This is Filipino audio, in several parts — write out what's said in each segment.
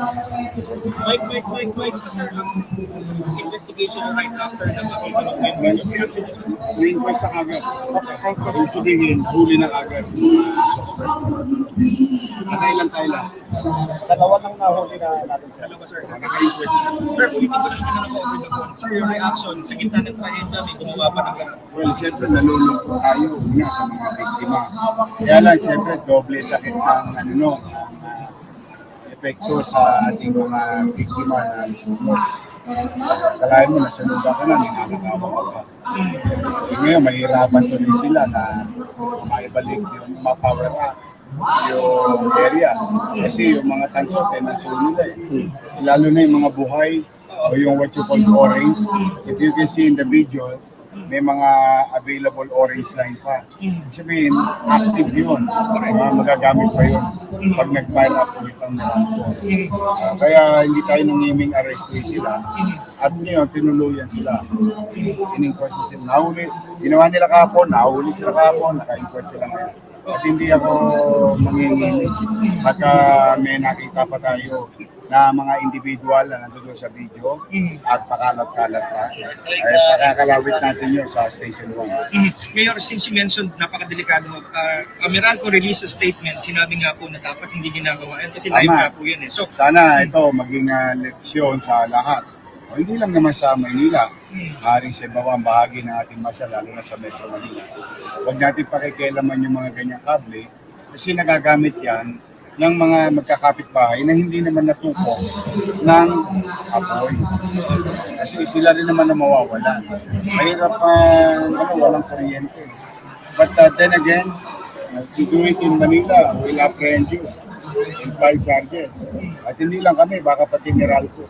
Mike, Mike, Mike, Mike, sir, ang investigation right after na makita ng reaction is Request na agad. Ibig sabihin, huli na agad. Patay lang tayo lang. Dalawa lang nahuli na natin siya. dalawa, sir. Naka-request na. Sir, ulitin ko lang na over the phone. Sir, yung reaction sa gitna ng trahedya, may gumawa pa ng gano'n. Well, siyempre nalulungkot tayo una sa mga biktima. Kaya lang, siyempre, doble sakit ang ano, no, epekto sa ating mga biktima na sunod. Kalahin mo, nasunugan ka na, ninanakawa ka pa. Eh, ngayon, mahirapan tuloy sila na maibalik yung ma-power up yung area. Kasi yung mga tanso, eh, nasunog nila eh. Lalo na yung mga buhay o yung what you call orange. If you can see in the video, may mga available orange line pa. Sabihin, active yun. Uh, magagamit pa yun pag nag-fire up ulit ang Ah, kaya hindi tayo nangiming arrest sila. At ngayon, tinuluyan sila. In-inquest na sila. Nahuli. Ginawa nila kahapon, nahuli sila kahapon, naka-inquest sila ngayon. At hindi ako mangingiming. Pagka may nakita pa tayo na mga individual na nandun sa video at pakalat-kalat pa, ay pakakalawit natin yun sa Station 1. Mhm. Mayor, since you mentioned napakadelikado, uh, Amiral ko release a statement, sinabi nga po na dapat hindi ginagawa yan kasi live Tama. nga po yun eh. So, Sana ito maging ah, leksyon sa lahat. O, hindi lang naman sa Maynila, maaaring sa ibang bahagi ng ating masa, lalo na sa Metro Manila. Huwag natin pakikialaman yung mga ganyang kable kasi nagagamit yan ng mga magkakapit-bahay na hindi naman natuko ng apoy. Kasi sila rin naman na mawawalan. Mahirap pa, ano, walang kuryente. But uh, then again, uh, to do it in Manila, we'll apprehend you and file charges. At hindi lang kami, baka pati Meralco.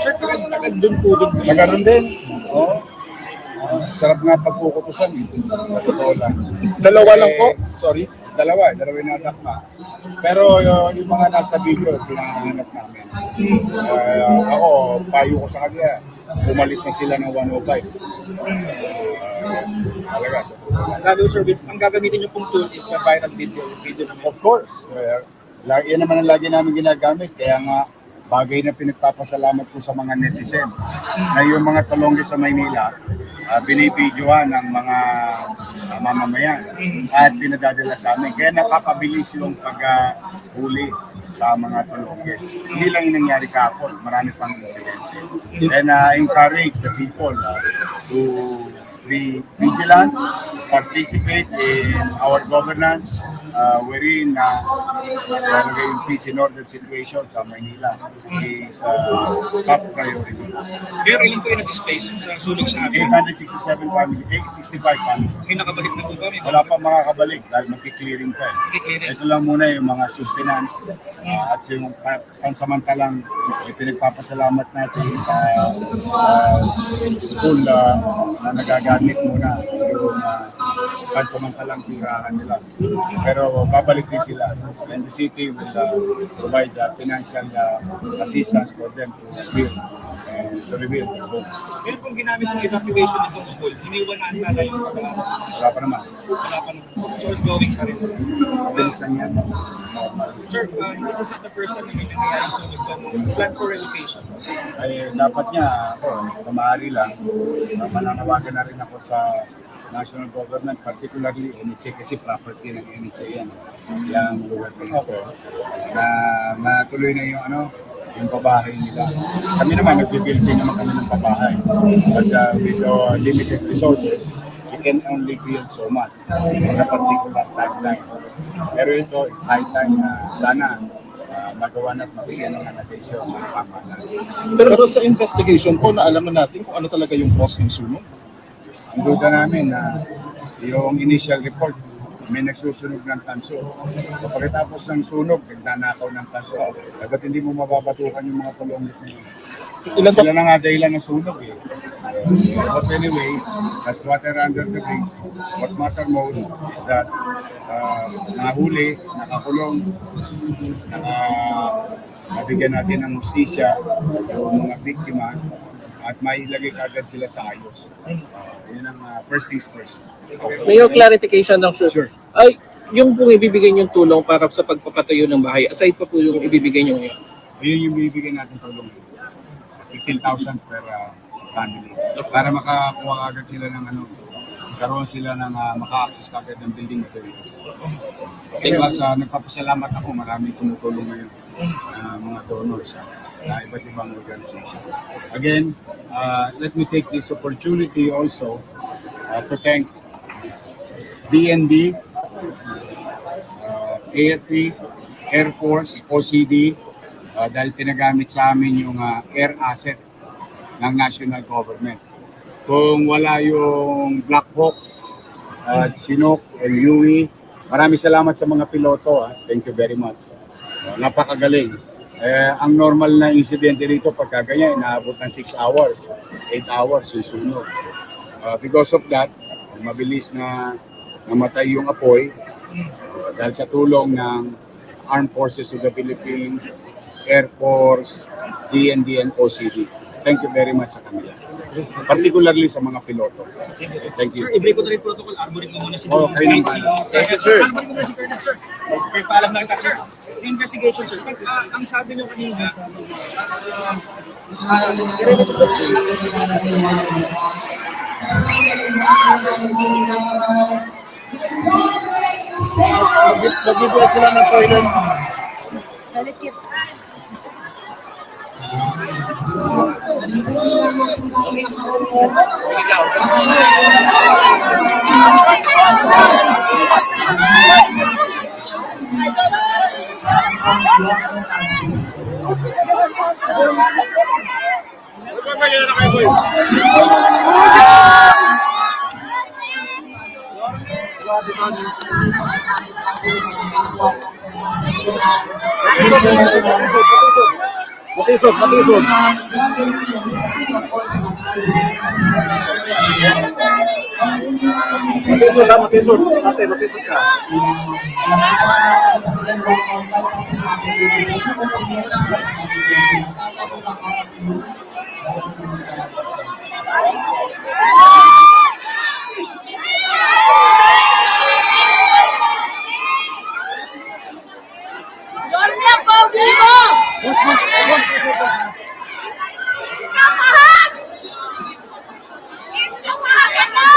sir, tagad doon po doon. Nagaroon din. Oo. Oh. sarap nga pagkukutusan. eh. Totoo lang. Dalawa lang Eh, po? Sorry. Dalawa, dalawa yung nadakma. Pero yung, yung mga nasa video, pinahanap namin. Uh, ako, payo ko sa kanila, umalis na sila ng 105. Uh, talaga. Gagawin, sir, ang gagamitin niyo pong tool is the viral video, video namin. Of course. Uh, lagi, yan naman ang lagi namin ginagamit. Kaya nga, bagay na pinagpapasalamat ko sa mga netizen na yung mga talongge sa Maynila, uh, binibidyohan ng mga uh, mamamayan at pinadadala sa amin. Kaya napapabilis yung pag-huli sa mga talongges. Hindi lang yung nangyari kahapon, marami pang insidente. And uh, encourage the people uh, to be vigilant, participate in our governance, uh, wherein uh, talaga yung peace and order situation sa Maynila is uh, top priority. Pero ilan po yung nag-space sa sunog sa amin? 867 families, 865 families. May nakabalik na po ba? May Wala pa makakabalik dahil magki-clearing pa eh. Ito lang muna yung mga sustenance uh, at yung pa- pansamantalang eh, pinagpapasalamat natin sa uh, school uh, na nagagamit muna yung uh, pansamantalang tirahan nila. Pero babalik din sila. And the city will uh, provide uh, financial uh, assistance for them to build and to rebuild their homes. Meron pong ginamit ng evacuation nitong school, iniwan na ang yung pag-aaral. Wala pa naman. Wala pa naman. So, ongoing pa rin. Bilis lang yan. Sir, uh, this is not the first time na may nangyayari sa. Plan for relocation. ay dapat niya ako, kung maaari lang, uh, mananawagan na rin ako sa national government, particularly NHA kasi property ng NHA yan. Yung lugar na yun. Na matuloy na yung ano, yung pabahay nila. Kami naman, nagbibuild din naman kami ng pabahay. But uh, with uh, limited resources, you can only build so much in a particular timeline. Pero ito, it's high time na sana uh, magawa na at mabigyan ng attention ng pamahalaan. Pero, pero sa investigation po, naalaman natin kung ano talaga yung cause ng sunog. Ang duda namin na yung initial report, may nagsusunog ng tanso. So, pagkatapos ng sunog, nagnanakaw ng tanso. Dapat hindi mo mababatukan yung mga tulongis na yun. Ilan Sila na nga dahilan ng sunog eh. But anyway, that's water under the bridge. What matter most is that uh, nahuli, nakakulong, naka, nabigyan natin ng justisya yung mga biktima at mailagay kagad sila sa ayos. Uh, yun ang uh, first things first. Mayor, clarification lang, sir. Sure. Ay, yung pong ibibigay niyong tulong para sa pagpapatayo ng bahay, aside pa po yung ibibigay niyo ngayon. Ayun yung bibigyan natin tulong. 15,000 per uh, family. Para makakuha agad sila ng ano, karoon sila ng uh, maka-access kagad ng building materials. Plus, uh, nagpapasalamat ako, maraming tumutulong ngayon uh, mga donors sa uh, iba't ibang organization. Again, uh, let me take this opportunity also uh, to thank DND, uh, AFP, Air Force, OCD, uh, dahil pinagamit sa amin yung uh, air asset ng national government. Kung wala yung Black Hawk, uh, Chinook, and Yui, maraming salamat sa mga piloto. ah. Thank you very much. Uh, napakagaling. Eh, ang normal na insidente dito pagka ganyan, inaabot ng 6 hours, 8 hours yung sunog. Uh, because of that, mabilis na namatay yung apoy uh, dahil sa tulong ng Armed Forces of the Philippines, Air Force, DND, and OCD. Thank you very much sa kanila. Particularly sa mga piloto. Thank you. Sir, i-break ko na rin protocol. Arborin mo muna si Oh, okay si- naman. Thank you, sir. Arborin mo muna si Colonel, sir. Okay, paalam na kita, sir. Investigation, sir. Pag, ah, ang sabi niyo kanina, ah, Nagbibuhay sila ng toilet. Pakisod, pakisod. Matisod ha, matisod. Ate, matisod ka. Dorme ang pogi mo! Iskapahan! Iskapahan mo!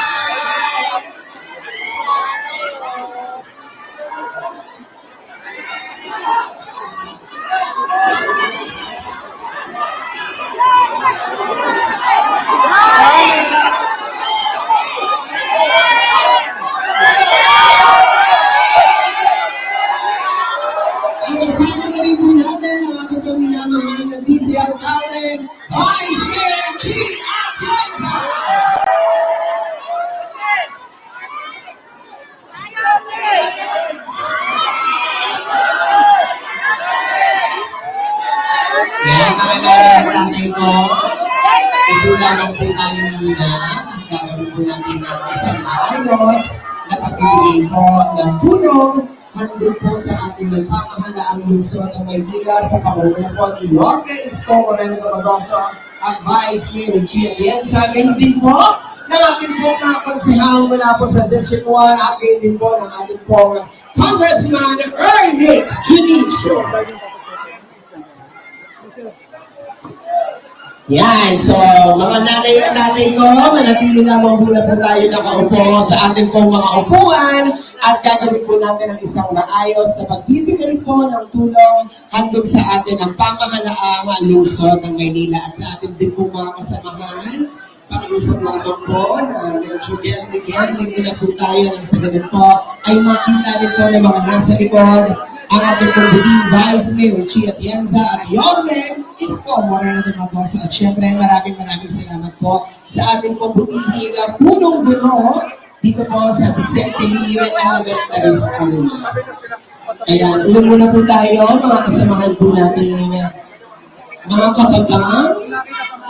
Ang kasama na rin po natin ang ating kaminamahal na DCL natin, Vice Mayor G. Aponza! Kaya kakalala ang tatay ko, Tutulanan po tayo muna at gagawin po natin ng isang maayos na pagbibigay po ng tulong handog po sa ating nagpapahalaang lungsod ng Maynila sa pamumuno po ni Jorge Isko Moreno Cabadoso at Vice Mayor G. Atienza. Ganyan din po ng ating po mga konsehal mula po sa District 1 at ganyan din po ng ating po Congressman Ernest Junicio. Yan, so mga nanay at tatay ko, manatili lamang muna po tayo nakaupo sa ating pong mga upuan at gagawin po natin ang isang maayos na pagbibigay po ng tulong handog sa atin ang pamahalaang lungsod ng Maynila at sa ating din po mga kasamahan. Paki- pakiusap lamang po na medyo gambling-gambling muna po tayo ng sa ganun po ay makita rin po ng mga nasa likod ang ating pagbuting Vice Mayor Chi Atienza at Yorme Isko Mora na Tumagoso. At syempre maraming maraming salamat po sa ating pambutihing uh, punong-buno dito po sa Vicente Leo Elementary School. Ayan, ulo muna po tayo, mga kasamahan po natin mga kabagang.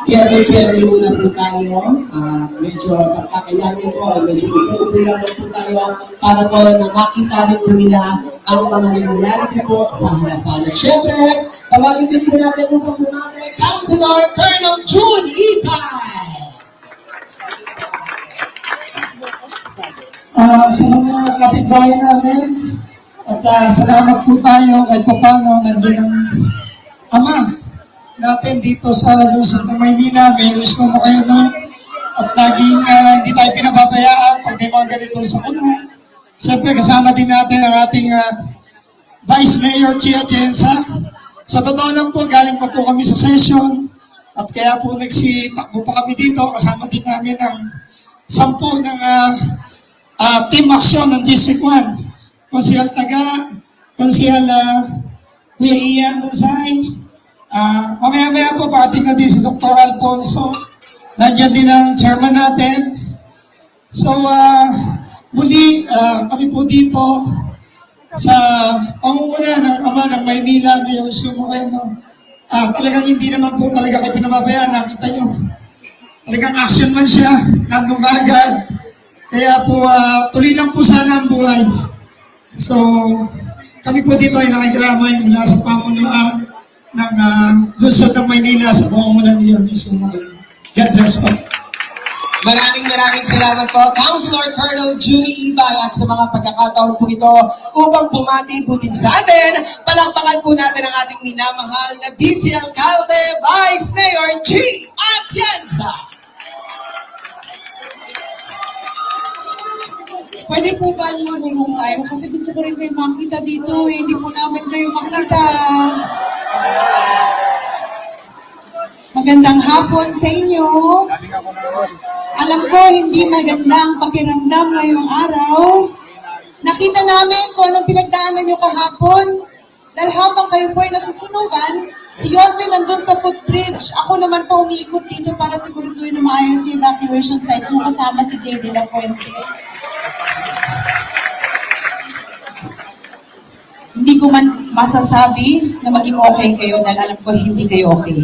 Carry-carry muna po tayo. At medyo pagkakayanin po, medyo upo lang po tayo para po na makita rin po nila ang mga nangyayari po sa harapan. At syempre, tawagin din po natin upang bumate, Councilor Colonel June Ipay! Ah, sa mga kapitbahay namin at ah, salamat po tayo kahit pa paano nandiyan ang ama natin dito sa Luzon ng Maynila. May gusto mo kayo no? At laging ah, hindi tayo pinababayaan pag may mga ganito sa kuno. Siyempre kasama din natin ang ating ah, Vice Mayor Chia Chensa. Sa totoo lang po, galing pa po kami sa session at kaya po nagsitakbo pa kami dito. Kasama din namin ang sampu ng ah, ah, team action ng District 1. Konsihal Taga, Konsihal uh, Kuya Ian Rosay. Ah, mamaya-maya po, parating na din si Dr. Alfonso. Nandiyan din ang chairman natin. So, ah, muli, ah, kami po dito sa pangunguna ng Ama ng Maynila, Mayor Sumo no? Ah, talagang hindi naman po talaga kayo pinababayaan. Nakita nyo, talagang action man siya, nandun agad. Kaya po, ah, tuloy lang po sana ang buhay. So, kami po dito ay nakikiramay mula sa pamunuan ng uh, Luzon ng Maynila sa pamumunan ni Yorme Sumugan. God bless po. Maraming maraming salamat po, Councilor Colonel Julie Ibay at sa mga pagkakataon po ito upang bumati po din sa atin. Palakpakan po natin ang ating minamahal na Vice Alcalde, Vice Mayor G. Atienza. Pwede po ba yung magulong tayo? Kasi gusto ko rin kayo makita dito eh. Hindi po namin kayo makita. Magandang hapon sa inyo. Alam ko, hindi magandang pakiramdam ngayong araw. Nakita namin kung anong pinagdaanan nyo kahapon. Dahil habang kayo po ay nasusunugan, si Yorme nandun sa footbridge. Ako naman po umiikot dito para siguraduhin na maayos yung evacuation sites nyo kasama si J.D. La Fuente. Hindi ko man masasabi na maging okay kayo dahil alam ko hindi kayo okay.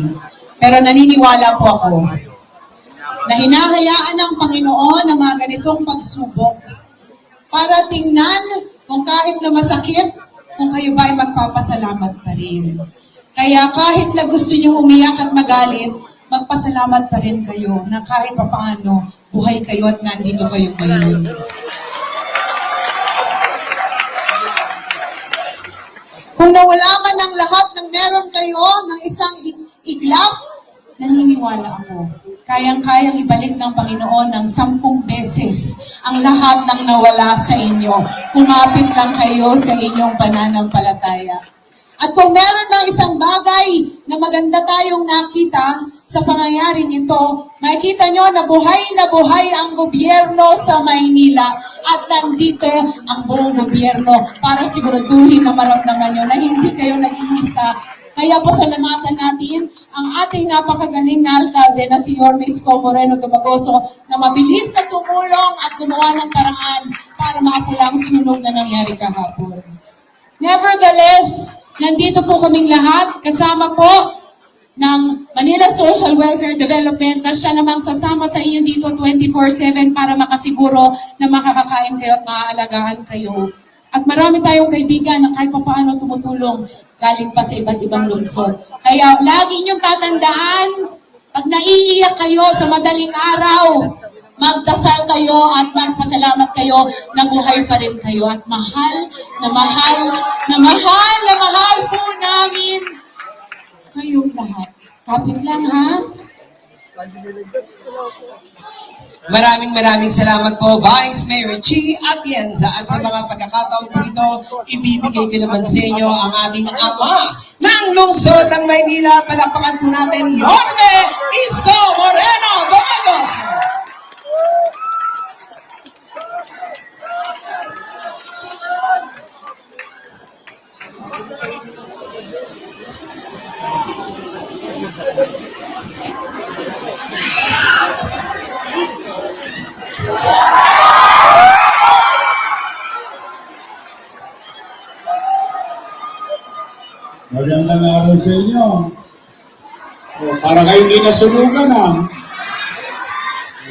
Pero naniniwala po ako na hinahayaan ng Panginoon ang mga ganitong pagsubok para tingnan kung kahit na masakit, kung kayo ba ay magpapasalamat pa rin. Kaya kahit na gusto niyo umiyak at magalit, magpasalamat pa rin kayo na kahit pa paano, buhay kayo at nandito kayo ngayon. Kung nawala man ng lahat ng meron kayo ng isang ig- iglap, naniniwala ako. Kayang-kayang ibalik ng Panginoon ng sampung beses ang lahat ng nawala sa inyo. Kumapit lang kayo sa inyong pananampalataya. At kung meron ng isang bagay na maganda tayong nakita sa pangyayaring ito, makikita nyo na buhay na buhay ang gobyerno sa Maynila at nandito ang buong gobyerno para siguraduhin na maramdaman nyo na hindi kayo nag-iisa. Kaya pasalamatan natin ang ating napakagaling na alkalde na si Yorme Isko Moreno Dumagoso na mabilis na tumulong at gumawa ng paraan para maapula ang sunog na nangyari kahapon. Nevertheless, nandito po kaming lahat, kasama po ng Manila Social Welfare Development na siya namang sasama sa inyo dito 24-7 para makasiguro na makakakain kayo at maaalagaan kayo. At marami tayong kaibigan na kahit paano tumutulong galing pa sa iba't ibang lungsod. Kaya lagi niyong tatandaan, pag naiiyak kayo sa madaling araw, magdasal kayo at magpasalamat kayo na buhay pa rin kayo at mahal na mahal na mahal na mahal po namin kayong lahat. Kapit lang ha. Maraming maraming salamat po, Vice Mayor Chi Atienza. At sa mga pagkakataon po ito, ibibigay ko naman sa inyo ang ating ama ng lungsod ng Maynila. Palakpakan po natin, Yorme Isko Moreno talo sa inyo. O, para kayo hindi nasunugan ah.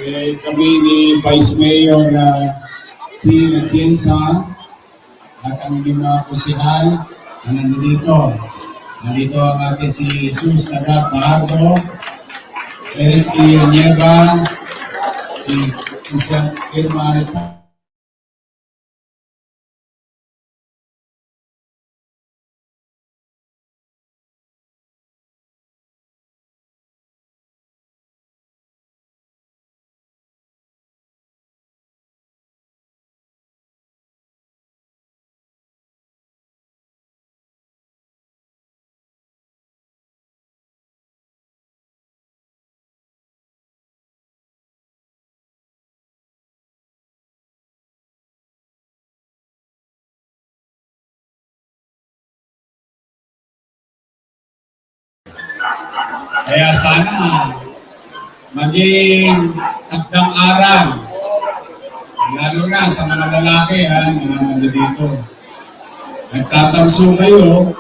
Eh, kami ni Vice Mayor uh, si Atienza at ang inyong mga kusihal na nandito. Nandito ang ating si Jesus Nagat Mahardo, Eric E. Nieva, si Christian Irma Kaya sana maging takdang aral. Lalo na sa mga lalaki ha, na nandito. Nagtatanso kayo.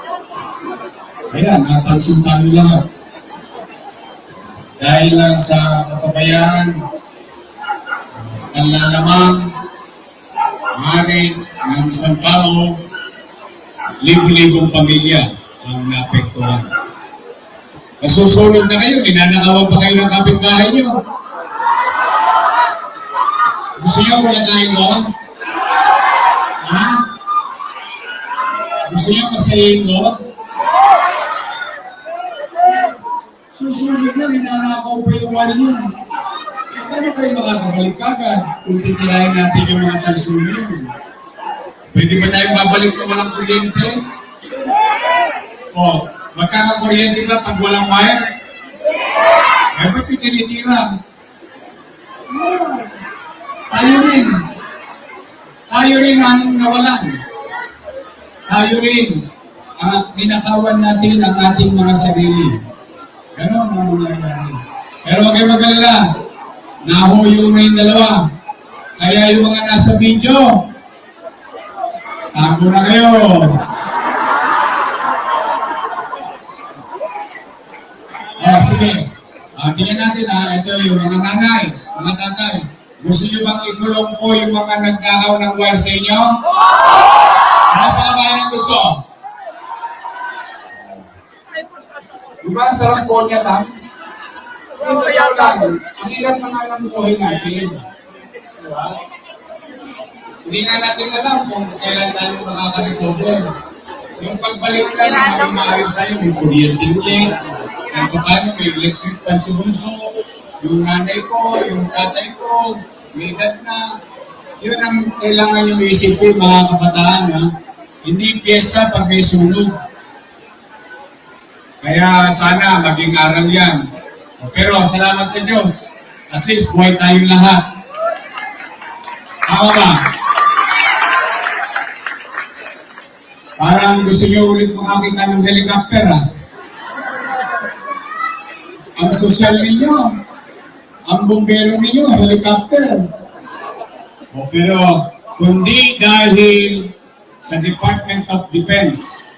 Ayan, natanso tayo lahat. Dahil lang sa kapabayaan, kanlalamang, maaaring ng isang tao, libo-libong pamilya ang naapektuhan. Nasusunod na kayo, ninanakawan pa kayo ng kapitbahay nyo. Gusto nyo wala tayong lawan? Ha? Gusto nyo masayayin lawan? Susunod na, ninanakaw pa yung wali nyo. Paano kayo makakabalik kagad kung titirahin natin yung mga tansun nyo? Pwede ba tayong babalik na walang kuryente? O, magkakakuryente ba pag walang wire? Eh, ba't yung tinitira? Tayo rin. Tayo rin ang nawalan. Tayo rin. Ah, ninakawan natin ang ating mga sarili. Ganon ang nangyayari. Pero huwag kayo mag-alala. Nahuyo na yung dalawa. Kaya yung mga nasa video, tago na kayo. Ah, sige. Ah, tingnan natin ha. Ito yung mga nanay, mga tatay. Gusto niyo bang ikulong ko yung mga nagkakaw ng wire sa inyo? Nasa na ba yun ang gusto? Di ba ang sarap po niya, Tam? Ito yung lang. Ang hirap nga ng buhay natin. Di ba? Hindi nga natin alam kung kailan tayo makaka-recover. Yung pagbalik lang, maayos tayo, may kuryente ulit. Kahit pa paano, may electric pan si Bunso. Yung nanay ko, yung tatay ko, may edad na. Yun ang kailangan yung isipin, mga kabataan. Ha? Hindi piyesta pag may sunog. Kaya sana maging aral yan. Pero salamat sa Diyos. At least buhay tayong lahat. Tama ba? Parang gusto niyo ulit makakita ng helicopter ah. Ang sosyal ninyo, ang bumbero ninyo, helicopter. O pero, kundi dahil sa Department of Defense,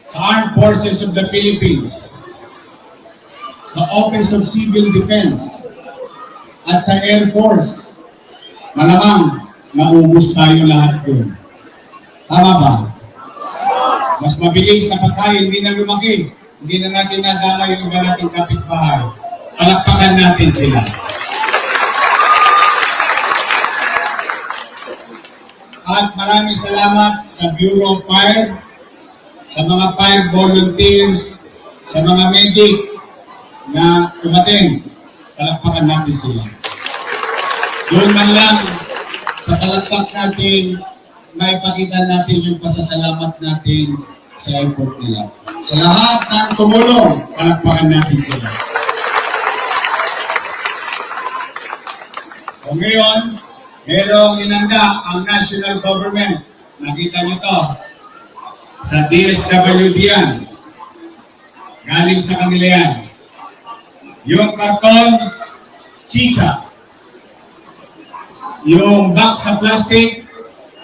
sa Armed Forces of the Philippines, sa Office of Civil Defense, at sa Air Force, malamang naubos tayo lahat doon. Tama ba? Mas mabilis na pagkain, hindi na lumaki. Hindi na natin nadama yung iba nating kapitbahay. Palakpakan natin sila. At maraming salamat sa Bureau of Fire, sa mga fire volunteers, sa mga medic na tumating. Palakpakan natin sila. Doon man lang sa palakpak natin, may pakita natin yung pasasalamat natin sa effort nila. Sa lahat ng tumulong, palakpakan natin sila. O ngayon, merong inanda ang national government. Nakita niyo to. Sa DSWD yan. Galing sa kanila yan. Yung karton, chicha. Yung box sa plastic,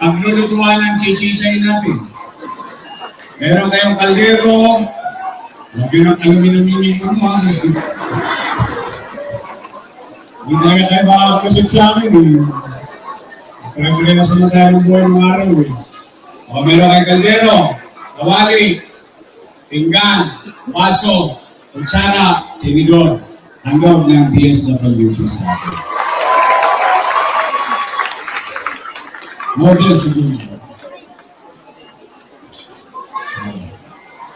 paglulutuan ng chichichay natin. Meron kayong kaldero. Huwag yun ang aluminum yung mga. Hindi talaga tayo makakakusip sa akin eh. Na sa tayo ng buhay ng araw eh. O meron kayong kaldero, kawali, pinggan, paso, kutsara, tinidor. Hanggang ng DSWD sa akin. Model siguro.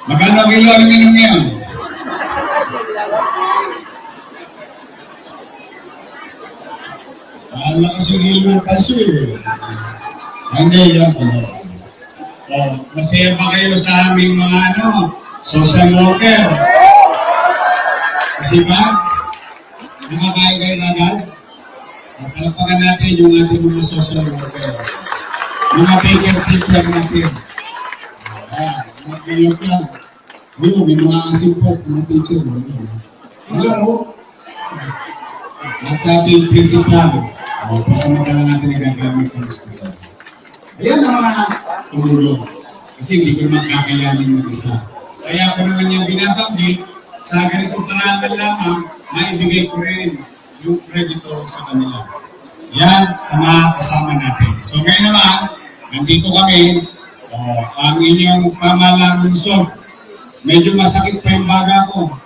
Magkano ang kilo aluminum ngayon? Wala kasi kilo ng kalso eh. Hindi, yan. Oh, masaya pa kayo sa aming mga ano, social worker. Kasi ba? Nakakain kayo na agad? Palapakan natin yung ating mga social worker. Mga take teacher natin. Ah, mga pilot lang. Yun, may mga asipot, mga teacher. Hello? At sa ating principal, oh, pasamantala natin na gagamit ang student. Ayan ang mga tumulong. Kasi hindi ko naman kakayanin mag-isa. Kaya ako naman yung binabanggit, sa ganitong parangal lamang, maibigay ko rin yung creditor sa kanila. Yan ang mga kasama natin. So ngayon naman, nandito kami, oh, ang inyong pamalang lungsod. Medyo masakit pa yung baga ko.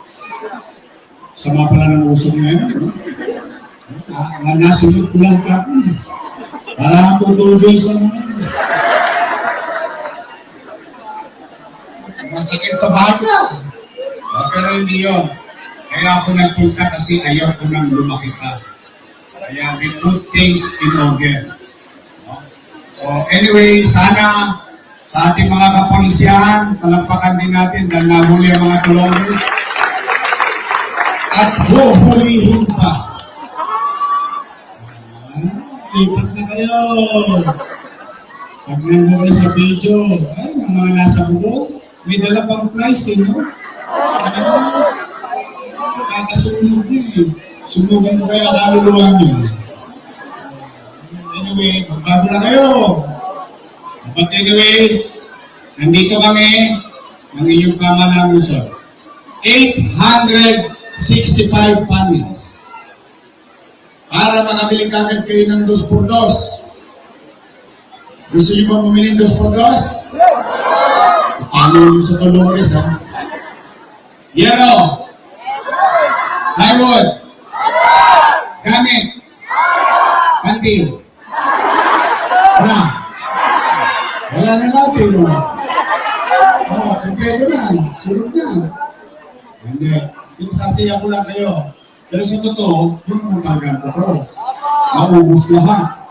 Sama pala ng usok ngayon. no? Ah, nasunod ko lang ka. Para tutulog sa mga. Masakit sa baga. Ah, pero hindi yun. Kaya ako nagpunta kasi ayaw ko nang lumaki pa. Kaya we put things in order. So anyway, sana sa ating mga kapolisyahan, palagpakan din natin dahil nahuli ang mga tulones. At huhulihin pa. Ah, na kayo. Pag nandun kayo sa video, ay, ng mga nasa bubong, may dala pang flies eh, no? Ah, Nakakasunog niyo eh. Sunugan mo kaya kaluluwa niyo. Anyway, magbago na kayo. But anyway, nandito kami ng inyong kamalang Luzon. 865 families. Para makabili kagad kayo ng dos por dos. Gusto niyo ba bumili ng dos por dos? Paano nyo sa Dolores, ha? Yero! Plywood! Gamit! Kantil! Wala! Wala na natin? Oh, kompleto na. Sunod na. Hindi. Pinasasaya ko lang kayo. Pero sa totoo, yung mga tagang ko. Maubos lahat.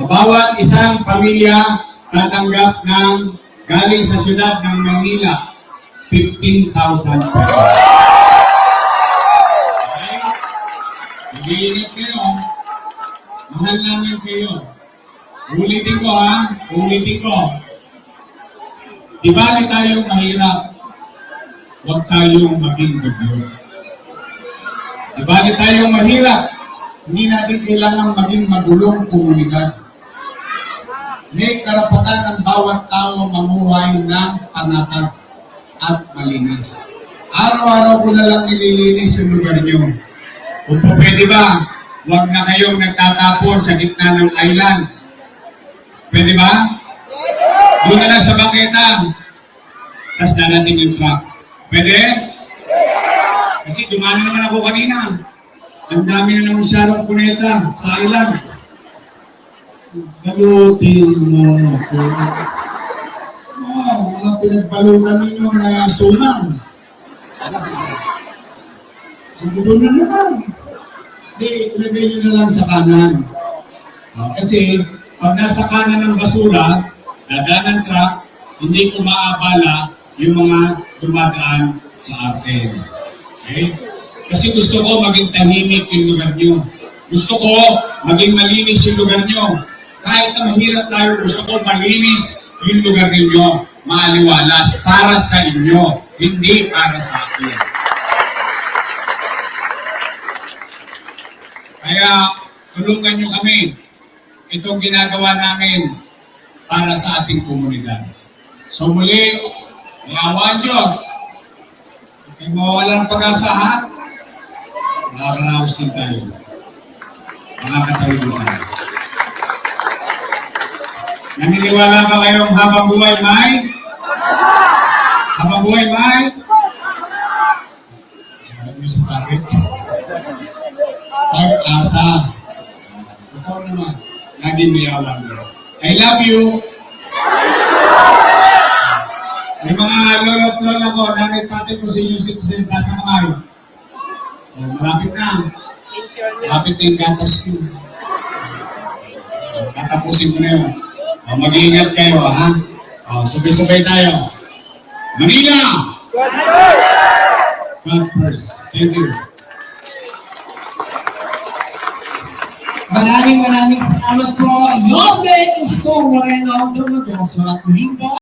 Bawat isang pamilya tatanggap ng galing sa syudad ng Maynila 15,000 pesos. Okay? Mag-iingat kayo. Mahal namin kayo. Ulitin ko ha, ulitin ko. Di bali tayong mahirap. Huwag tayong maging dugo. Di bali tayong mahirap. Hindi natin kailangan maging magulong komunidad. May karapatan ng bawat tao mamuhay ng panatag at malinis. Araw-araw ko na lang nililinis yung lugar nyo. Kung pwede ba, huwag na kayong nagtatapon sa gitna ng island. Pwede ba? Doon na lang sa bangketa. Tapos darating yung truck. Pwede? Kasi dumano naman ako kanina. Ang dami na naman siyarong kuneta sa island. Galutin mo ako. Wow, mga pinagbalutan ninyo na suman. Ang gulo na naman. Hindi, ilagay nyo na lang sa kanan. Kasi, pag nasa kanan ng basura, dadaan ng truck, hindi ko maabala yung mga dumadaan sa atin. Okay? Kasi gusto ko maging tahimik yung lugar nyo. Gusto ko maging malinis yung lugar nyo. Kahit na mahirap tayo, gusto ko malinis yung lugar ninyo. Maaliwalas para sa inyo, hindi para sa akin. Kaya tulungan nyo kami. Itong ginagawa namin para sa ating komunidad. So muli, may awa ang Diyos. Huwag kayong mawawala ng pag-asa ha. Makakaraos din tayo. Makakatawid din tayo. Naniniwala ba kayong habang buhay may? Habang buhay may? Alam niyo sa target. Pag-asa. Awa ang Diyos. I love you. May mga lolo't lola ko, nanay tatay ko senior citizen, nasa kamay. O, malapit na. Malapit na yung gatas ko. O, Tatapusin ko na yun. O, mag-iingat kayo, ha? O, sabay-sabay tayo. Manila! God first. Thank you. Maraming maraming salamat po. Yobe Isko Moreno, Dumagoso at muli po